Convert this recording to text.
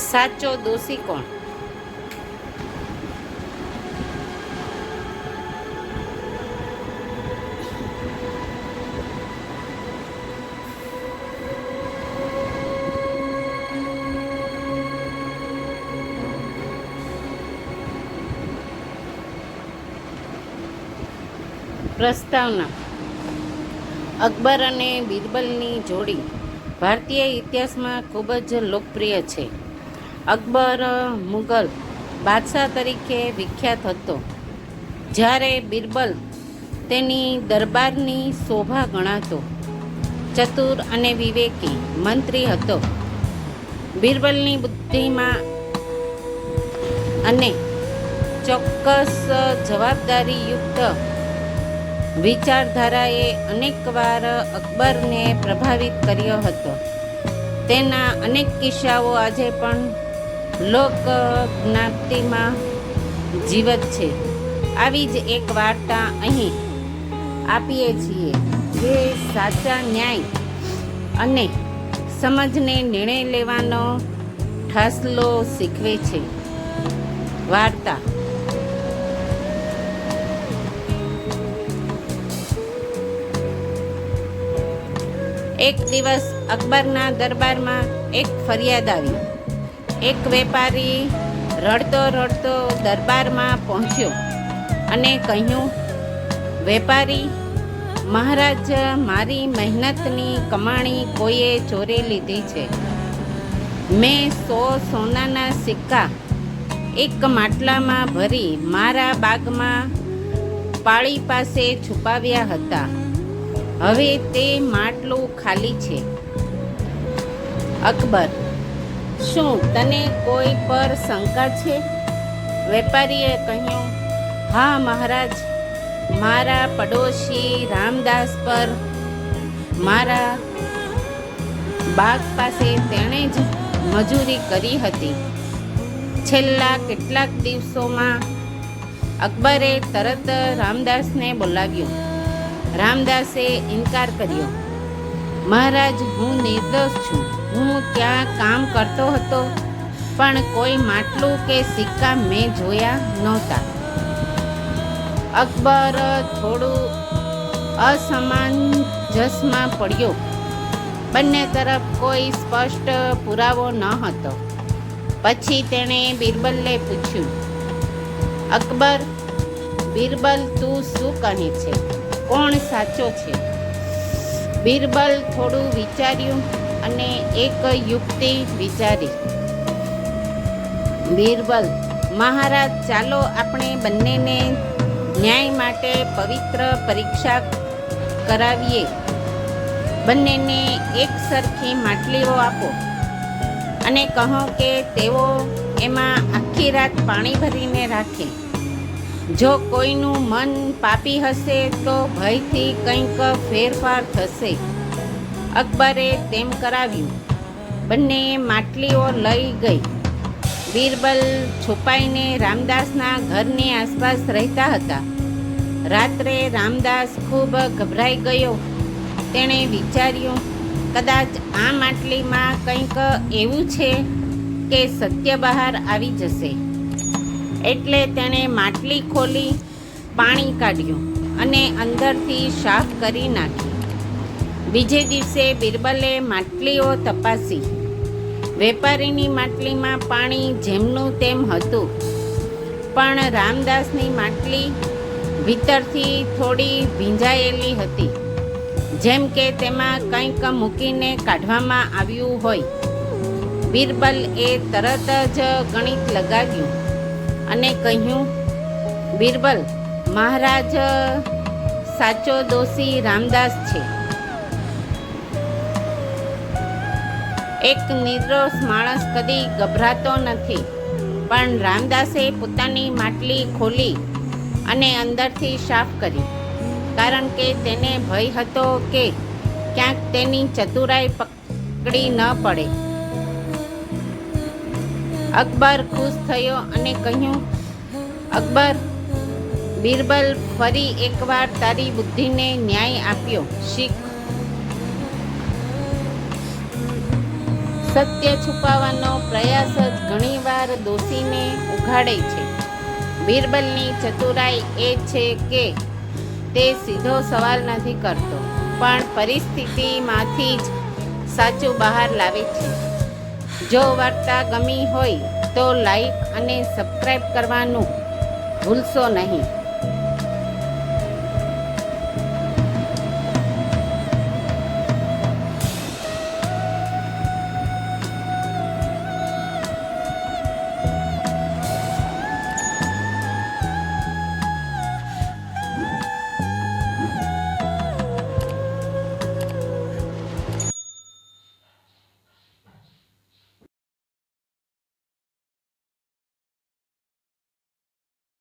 સાચો દોષી કોણ? પ્રસ્તાવના. અકબર અને બિરબલની જોડી ભારતીય ઇતિહાસમાં ખૂબ જ લોકપ્રિય છે. અકબર મુગલ બાદશાહ તરીકે વિખ્યાત હતો. જ્યારે બિરબલ તેની દરબારની શોભા ગણાતો, ચતુર અને વિવેકી મંત્રી હતો. બિરબલની બુદ્ધિમાં અને ચોક્કસ જવાબદારીયુક્ત વિચારધારાએ અનેકવાર અકબરને પ્રભાવિત કર્યો હતો. તેના અનેક કિસ્સાઓ આજે પણ લોક જ્ઞાતિમાં જીવત છે. આવી જ એક વાર્તા અહીં આપીએ છીએ જે સાચા ન્યાય અને સમજને નિર્ણય લેવાનો ઠાસલો શીખવે છે. વાર્તા. એક દિવસ અકબરના દરબારમાં એક ફરિયાદ આવી. એક વેપારી રડતો રડતો દરબારમાં પહોંચ્યો અને કહ્યું, વેપારી, મહારાજ મારી મહેનતની કમાણી કોઈએ ચોરી લીધી છે? મેં સો સોનાના સિક્કા એક માટલામાં ભરી મારા બાગમાં પાળી પાસે છુપાવ્યા હતા. હવે તે માટલું ખાલી છે. અકબર શું તને કોઈ પર શંકા છે? વેપારીએ કહ્યું, હા, મહારાજ, મારા પડોશી રામદાસ પર મારા બાગ પાસે તેણે જ મજૂરી કરી હતી. છેલ્લા કેટલાક દિવસોમાં અકબરે તરત રામદાસને બોલાવ્યો. રામદાસે ઇનકાર કર્યો. મહારાજ, હું નિર્દોષ છું. હું ત્યાં કામ કરતો હતો, પણ કોઈ માટલું કે સિક્કા મેં જોયા નહોતા. અકબર થોડું અસમંજસમાં પડ્યો. બંને તરફ કોઈ સ્પષ્ટ પુરાવો ન હતો. પછી તેણે બિરબલને પૂછ્યું, અકબર, બિરબલ તું શું કહે છે? કોણ સાચો છે? બિરબલ થોડું વિચાર્યું અને એક યુક્તિ વિચારી. બિરબલ, મહારાજ, ચાલો આપણે બંનેને ન્યાય માટે પવિત્ર પરીક્ષા કરાવીએ. બંનેને એક સરખી માટલીઓ આપો. અને કહો કે તેઓ એમાં આખી રાત પાણી ભરીને રાખે. જો કોઈનું મન પાપી હશે તો ભયથી કંઈક ફેરફાર થશે. અકબરે તેમ કરાવ્યું. બંને માટલીઓ લઈ ગઈ. બીરબલ છુપાઈને રામદાસના ઘરની આસપાસ રહેતા હતા. રાત્રે રામદાસ ખૂબ ગભરાઈ ગયો. તેણે વિચાર્યું, કદાચ આ માટલીમાં કંઈક એવું છે કે સત્ય બહાર આવી જશે. એટલે તેણે માટલી ખોલી, પાણી કાઢ્યું અને અંદરથી સાફ કરી નાખી બીજે દિવસે બિરબલે માટલીઓ તપાસી. વેપારીની માટલીમાં પાણી જેમનું તેમ હતું, પણ રામદાસની માટલી ભીતરથી થોડી ભીંજાયેલી હતી. જેમ કે તેમાં કંઈક મૂકીને કાઢવામાં આવ્યું હોય. બિરબલ એ તરત જ ગણિત લગાવ્યું. અને કહ્યું, બિરબલ, મહારાજ, સાચો દોષી રામદાસ છે. એક નિર્દોષ માણસ કદી ગભરાતો નથી, પણ રામદાસે પોતાની માટલી ખોલી અને અંદરથી સાફ કરી, કારણ કે તેને ભય હતો કે ક્યાંક તેની ચતુરાઈ પકડી ન પડે. અકબર ખુશ થયો અને કહ્યું, અકબર, બિરબલ ફરી એકવાર તારી બુદ્ધિને ન્યાય આપ્યો. શીખ. સત્ય છુપાવવાનો પ્રયાસ જ ઘણીવાર દોષીને ઉઘાડે છે. બિરબલની ચતુરાઈ એ છે કે તે સીધો સવાલ નથી કરતો, પણ પરિસ્થિતિમાંથી જ સાચું બહાર લાવે છે. જો વાર્તા ગમી હોય તો લાઈક અને સબસ્ક્રાઈબ કરવાનું ભૂલશો નહીં.